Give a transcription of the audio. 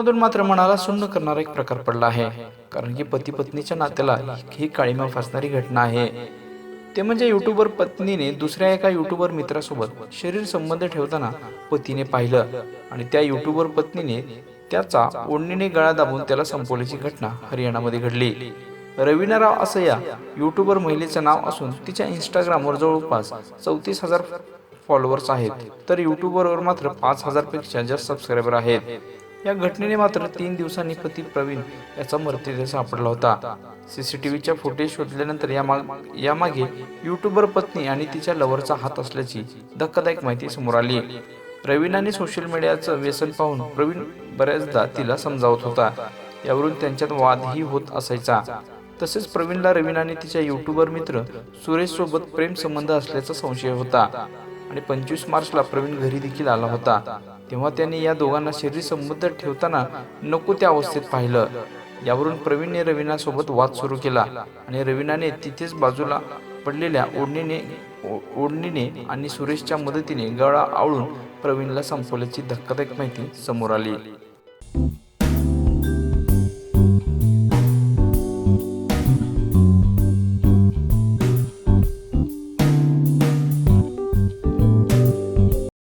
मधून मात्र मनाला सुन्न करणारा एक प्रकार पडला आहे. कारण की पती पत्नीच्या नात्याला ही काळीमा फासणारी घटना आहे. ते म्हणजे युट्यूबर पत्नीने दुसऱ्या एका युट्यूबर मित्रासोबत शरीर संबंध ठेवताना पतीने पाहिलं आणि त्या युट्यूबर पत्नीने त्याचा ओढणीने गळा दाबून त्याला संपवल्याची घटना हरियाणामध्ये घडली. रवीना राव असं या युट्यूबर महिलेचं नाव असून तिच्या इंस्टाग्रामवर जवळपास चौतीस हजार फॉलोअर्स आहेत. तर युट्यूबवर मात्र पाच हजारपेक्षा जास्त सबस्क्रायबर आहेत. या घटनेने मात्र तीन दिवसांनी पती प्रवीण याचा मृतदेह सापडला होता. सीसीटीव्हीच्या फुटेज शोधल्यानंतर या यामागे युट्यूबर पत्नी आणि तिच्या लवरचा हात असल्याची धक्कादायक माहिती समोर आली. प्रवीणाने सोशल मीडियाचं व्यसन पाहून प्रवीण बऱ्याचदा तिला समजावत होता. यावरून त्यांच्यात वादही होत असायचा. तसेच प्रवीणला रवीनाने तिच्या युट्यूबर मित्र सुरेश सोबत प्रेम संबंध असल्याचा संशय होता. आणि पंचवीस मार्चला प्रवीण घरी देखील आला होता. तेव्हा त्याने या दोघांना शरीर संबद्ध ठेवताना नको त्या अवस्थेत पाहिलं. यावरून प्रवीणने रवीनासोबत वाद सुरू केला आणि रवीनाने तिथेच बाजूला पडलेल्या ओढणीने ओढणीने आणि सुरेशच्या मदतीने गळा आवळून प्रवीणला संपवल्याची धक्कादायक माहिती समोर आली.